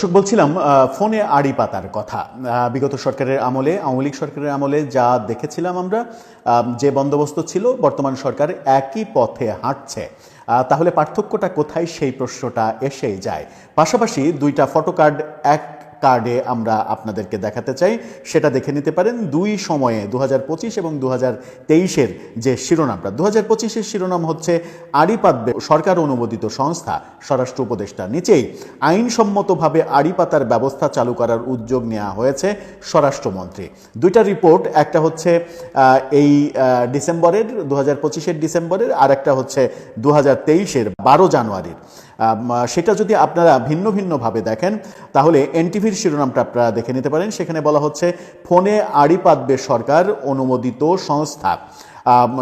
দর্শক, বলছিলাম ফোনে আড়ি পাতার কথা। বিগত সরকারের আমলে, আওয়ামী লীগ সরকারের আমলে যা দেখেছিলাম আমরা যে বন্দোবস্ত ছিল, বর্তমান সরকার একই পথে হাঁটছে। তাহলে পার্থক্যটা কোথায়? সেই প্রশ্নটা এসেই যায়। পাশাপাশি দুইটা ফটোকার্ড এক কার্ডে আমরা আপনাদেরকে দেখাতে চাই। সেটা দেখে নিতে পারেন দুই সময়ে দু হাজার পঁচিশ এবং দু তেইশের যে শিরোনামটা। দু হাজার পঁচিশের শিরোনাম হচ্ছে আড়ি পাতবে সরকার অনুমোদিত সংস্থা। স্বরাষ্ট্র উপদেষ্টা নিচেই আইনসম্মতভাবে আড়িপাতার ব্যবস্থা চালু করার উদ্যোগ নেওয়া হয়েছে স্বরাষ্ট্রমন্ত্রী। দুইটা রিপোর্ট একটা হচ্ছে এই ডিসেম্বরের দু হাজার পঁচিশের ডিসেম্বরের, আর একটা হচ্ছে দু হাজার তেইশের বারো জানুয়ারির। সেটা যদি আপনারা ভিন্ন ভিন্নভাবে দেখেন, তাহলে এনটিভির শিরোনামটা আপনারা দেখে নিতে পারেন। সেখানে বলা হচ্ছে, ফোনে আড়ি পাতবে সরকার, অনুমোদিত সংস্থা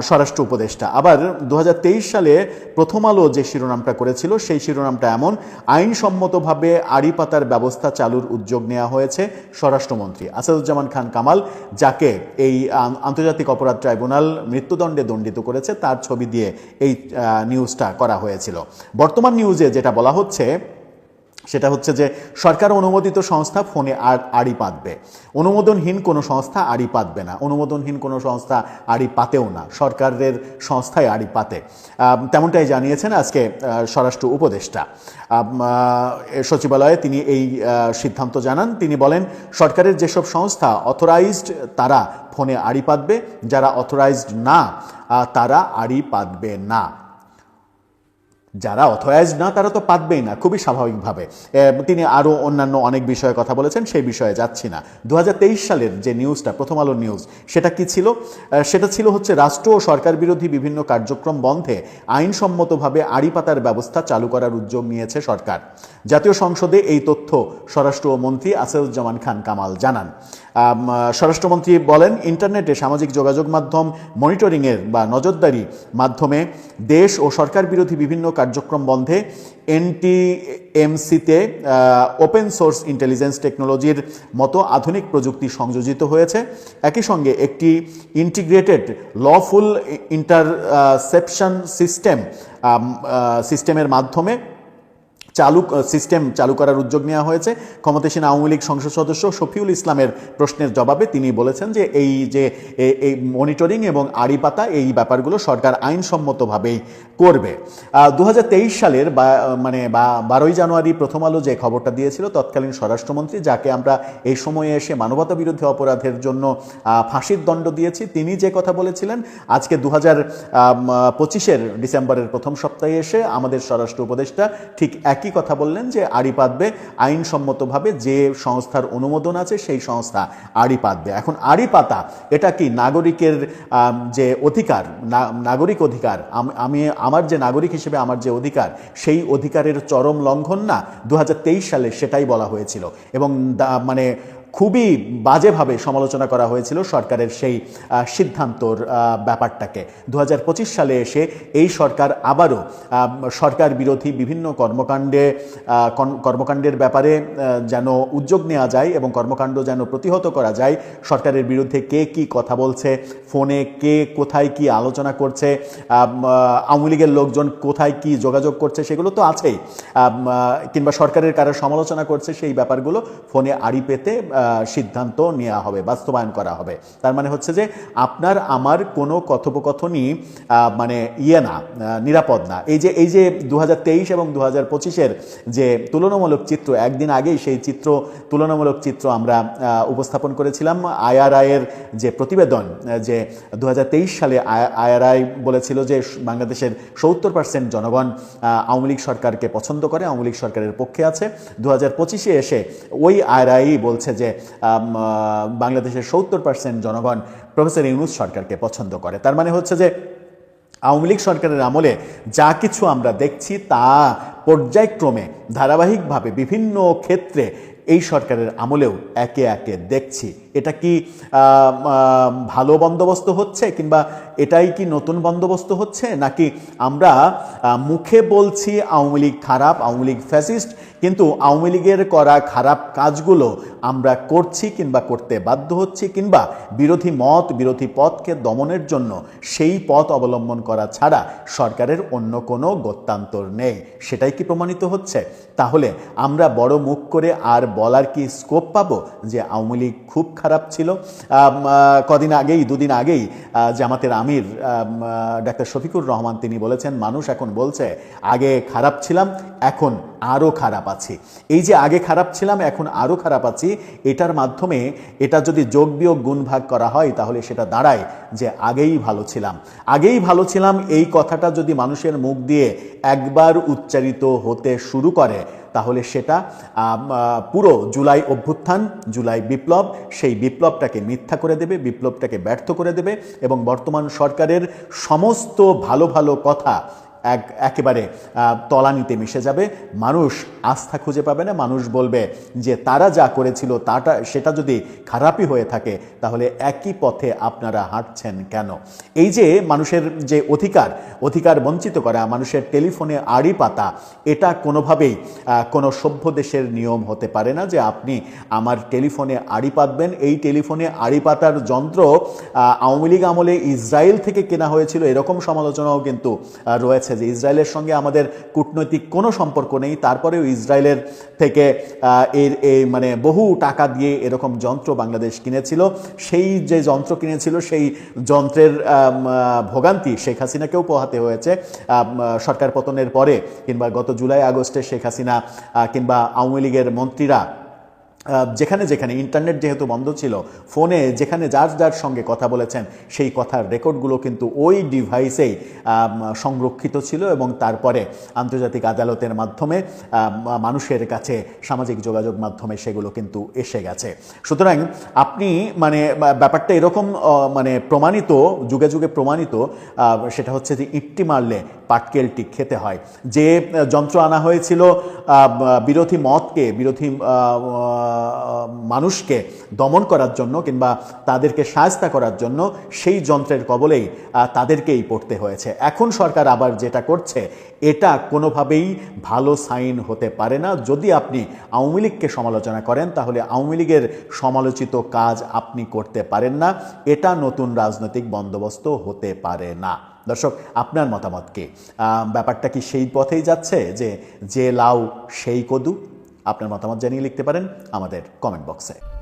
স্বরাষ্ট্র উপদেষ্টা। আবার দু হাজার তেইশ সালে প্রথম আলো যে শিরোনামটা করেছিল, সেই শিরোনামটা এমন, আইনসম্মতভাবে আড়ি পাতার ব্যবস্থা চালুর উদ্যোগ নেওয়া হয়েছে স্বরাষ্ট্রমন্ত্রী আসাদুজ্জামান খান কামাল, যাকে এই আন্তর্জাতিক অপরাধ ট্রাইব্যুনাল মৃত্যুদণ্ডে দণ্ডিত করেছে। তার ছবি দিয়ে এই নিউজটা করা হয়েছিল। বর্তমান নিউজে যেটা বলা হচ্ছে সেটা হচ্ছে যে সরকার অনুমোদিত সংস্থা ফোনে আর আড়ি পাতবে। অনুমোদনহীন কোনো সংস্থা আড়ি পাতবে না। অনুমোদনহীন কোনো সংস্থা আড়ি পাতেও না। সরকারের সংস্থায় আড়ি পাতে। তেমনটাই জানিয়েছেন আজকে স্বরাষ্ট্র উপদেষ্টা। সচিবালয়ে তিনি এই সিদ্ধান্ত জানান। তিনি বলেন, সরকারের যেসব সংস্থা অথরাইজড তারা ফোনে আড়ি পাতবে। যারা অথরাইজড না তারা আড়ি পাতবে না। যারা অথরাইজ না, তারা তো পাতবেই না, খুবই স্বাভাবিকভাবে। তিনি আরও অন্যান্য অনেক বিষয়ে কথা বলেছেন, সেই বিষয়ে যাচ্ছি না। দু হাজার তেইশ সালের যে নিউজটা, প্রথম আলো নিউজ, সেটা কি ছিল? সেটা ছিল হচ্ছে রাষ্ট্র ও সরকার বিরোধী বিভিন্ন কার্যক্রম বন্ধে আইনসম্মতভাবে আড়ি পাতার ব্যবস্থা চালু করার উদ্যোগ নিয়েছে সরকার। জাতীয় সংসদে এই তথ্য স্বরাষ্ট্রমন্ত্রী আসাদুজ্জামান খান কামাল জানান। স্বরাষ্ট্রমন্ত্রী বলেন, ইন্টারনেটে সামাজিক যোগাযোগ মাধ্যম, মনিটরিংয়ের বা নজরদারি মাধ্যমে দেশ ও সরকার বিরোধী বিভিন্ন কার্যক্রম বন্ধে এনটিএমসিতে ওপেন সোর্স ইন্টেলিজেন্স টেকনোলজির মতো আধুনিক প্রযুক্তি সংযোজিত হয়েছে। একই সঙ্গে একটি ইন্টিগ্রেটেড লফুল ইন্টারসেপশন সিস্টেম সিস্টেমের মাধ্যমে চালু সিস্টেম চালু করার উদ্যোগ নেওয়া হয়েছে। ক্ষমতাসীন আওয়ামী লীগ সংসদ সদস্য শফিউল ইসলামের প্রশ্নের জবাবে তিনি বলেছেন যে এই যে এই মনিটরিং এবং আড়ি পাতা এই ব্যাপারগুলো সরকার আইনসম্মতভাবেই করবে। দু হাজার তেইশ সালের বা- মানে বা, বারোই জানুয়ারি প্রথম আলো যে খবরটা দিয়েছিল, তৎকালীন স্বরাষ্ট্রমন্ত্রী, যাকে আমরা এই সময়ে এসে মানবতা বিরোধী অপরাধের জন্য ফাঁসির দণ্ড দিয়েছি, তিনি যে কথা বলেছিলেন, আজকে দু হাজার পঁচিশের ডিসেম্বরের প্রথম সপ্তাহে এসে আমাদের স্বরাষ্ট্র উপদেষ্টা ঠিক একই কথা বললেন যে আড়ি পাতবে। আইনসম্মতভাবে যে সংস্থার অনুমোদন আছে সেই সংস্থা আড়ি পাতবে। এখন আড়ি পাতা, এটা কি নাগরিকের যে অধিকার নাগরিক অধিকার, আমি আমার যে নাগরিক হিসেবে আমার যে অধিকার, সেই অধিকারের চরম লঙ্ঘন না? দু হাজার তেইশ সালে সেটাই বলা হয়েছিল। এবং মানে খুবই বাজেভাবে সমালোচনা করা হয়েছিল সরকারের সেই সিদ্ধান্তর ব্যাপারটাকে। দু হাজার পঁচিশ সালে এসে এই সরকার আবারও সরকার বিরোধী বিভিন্ন কর্মকাণ্ডে কর্মকাণ্ডের ব্যাপারে যেন উদ্যোগ নেওয়া যায় এবং কর্মকাণ্ড যেন প্রতিহত করা যায়, সরকারের বিরুদ্ধে কে কি কথা বলছে, ফোনে কে কোথায় কি আলোচনা করছে আওয়ামী লীগের লোকজন কোথায় কি যোগাযোগ করছে সেগুলো তো আছেই। কিংবা সরকারের কারা সমালোচনা করছে সেই ব্যাপারগুলো ফোনে আড়ি পেতে সিদ্ধান্ত নেওয়া হবে, বাস্তবায়ন করা হবে। তার মানে হচ্ছে যে আপনার, আমার কোনো কথোপকথনই মানে ইয়ে না নিরাপদ না। এই যে এই যে দু এবং দু হাজার যে তুলনামূলক চিত্র, একদিন আগেই সেই চিত্র, তুলনামূলক চিত্র আমরা উপস্থাপন করেছিলাম। আইআরআইয়ের যে প্রতিবেদন যে দু হাজার তেইশ সালে আইআরআই বলেছিল যে বাংলাদেশের সত্তর পার্সেন্ট জনগণ আওয়ামী লীগ সরকারকে পছন্দ করে, আওয়ামী লীগ সরকারের পক্ষে আছে। দু হাজার এসে ওই আইআরআই বলছে যে বাংলাদেশের সত্তর পার্সেন্ট জনগণ প্রফেসর ইউনুস সরকারকে পছন্দ করে। তার মানে হচ্ছে যে, আওয়ামী লীগ সরকারের আমলে যা কিছু আমরা দেখছি তা পর্যায়ক্রমে ধারাবাহিকভাবে বিভিন্ন ক্ষেত্রে এই সরকারের আমলেও একে একে দেখছি। এটা কি ভালো বন্দোবস্ত হচ্ছে কিংবা এটাই কি নতুন বন্দোবস্ত হচ্ছে? নাকি আমরা মুখে বলছি আওয়ামী লীগ খারাপ, আওয়ামী লীগ ফ্যাসিস্ট, কিন্তু আওয়ামী লীগের করা খারাপ কাজগুলো আমরা করছি কিংবা করতে বাধ্য হচ্ছি কিংবা বিরোধী মত, বিরোধী পথকে দমনের জন্য সেই পথ অবলম্বন করা ছাড়া সরকারের অন্য কোনো গত্যান্তর নেই। সেটাই কি প্রমাণিত হচ্ছে? তাহলে আমরা বড় মুখ করে আর বলার কি স্কোপ পাবো? যে আওয়ামী লীগ খুব খারাপ ছিল। কদিন আগেই, দুদিন আগেই জামাতের আমির ডাক্তার শফিকুর রহমান তিনি বলেছেন মানুষ এখন বলছে আগে খারাপ ছিলাম এখন আরও খারাপ আছি। এই যে আগে খারাপ ছিলাম, এখন আরও খারাপ আছি, এটার মাধ্যমে এটা যদি যোগ বিয়োগ গুণ ভাগ করা হয়, তাহলে সেটা দাঁড়ায় যে আগেই ভালো ছিলাম। আগেই ভালো ছিলাম, এই কথাটা যদি মানুষের মুখ দিয়ে একবার উচ্চারিত হতে শুরু করে, তাহলে সেটা পুরো জুলাই অভ্যুত্থান, জুলাই বিপ্লব, সেই বিপ্লবটাকে মিথ্যা করে দেবে, বিপ্লবটাকে ব্যর্থ করে দেবে এবং বর্তমান সরকারের সমস্ত ভালো ভালো কথা এক, একেবারে তলানিতে মিশে যাবে। মানুষ আস্থা খুঁজে পাবে না। মানুষ বলবে যে, তারা যা করেছিল তাটা, সেটা যদি খারাপই হয়ে থাকে, তাহলে একই পথে আপনারা হাঁটছেন কেন? এই যে, মানুষের যে অধিকার অধিকার বঞ্চিত করা, মানুষের টেলিফোনে আড়ি পাতা, এটা কোনোভাবেই কোনো সভ্য দেশের নিয়ম হতে পারে না যে, আপনি আমার টেলিফোনে আড়ি পাতবেন। এই টেলিফোনে আড়ি পাতার যন্ত্র আওয়ামী লীগ আমলে ইসরায়েল থেকে কেনা হয়েছিল। এরকম সমালোচনাও কিন্তু রয়েছে যে ইসরায়েলের সঙ্গে আমাদের কূটনৈতিক কোনো সম্পর্ক নেই, তারপরেও ইসরায়েলের থেকে এর এই মানে বহু টাকা দিয়ে এরকম যন্ত্র বাংলাদেশ কিনেছিল। সেই যে যন্ত্র কিনেছিল, সেই যন্ত্রের ভোগান্তি শেখ হাসিনাকেও পোহাতে হয়েছে। সরকার পতনের পরে কিংবা গত জুলাই আগস্টে শেখ হাসিনা কিংবা আওয়ামী লীগের মন্ত্রীরা যেখানে যেখানে ইন্টারনেট যেহেতু বন্ধ ছিল, ফোনে যেখানে যার যার সঙ্গে কথা বলেছেন, সেই কথার রেকর্ডগুলো কিন্তু ওই ডিভাইসেই সংরক্ষিত ছিল এবং তারপরে আন্তর্জাতিক আদালতের মাধ্যমে মানুষের কাছে সামাজিক যোগাযোগ মাধ্যমে সেগুলো কিন্তু এসে গেছে। সুতরাং আপনি মানে ব্যাপারটা এরকম মানে প্রমাণিত, যুগে যুগে প্রমাণিত সেটা হচ্ছে যে ইট্টি মারলে পাটকেলটি খেতে হয়। যে যন্ত্র আনা হয়েছিল বিরোধী মতকে, বিরোধী মানুষকে দমন করার জন্য কিংবা তাদেরকে সায়স্তা করার জন্য সেই যন্ত্রের কবলেই তাদেরকেই পড়তে হয়েছে। এখন সরকার আবার যেটা করছে, এটা কোনোভাবেই ভালো সাইন হতে পারে না। যদি আপনি আওয়ামী লীগকে সমালোচনা করেন, তাহলে আওয়ামী লীগের সমালোচিত কাজ আপনি করতে পারেন না। এটা নতুন রাজনৈতিক বন্দোবস্ত হতে পারে না। দর্শক, আপনার মতামত কি ব্যাপারটা কি সেই পথেই যাচ্ছে যে যে লাউ সেই কদু? আপনার মতামত জানিয়ে লিখতে পারেন আমাদের কমেন্ট বক্সে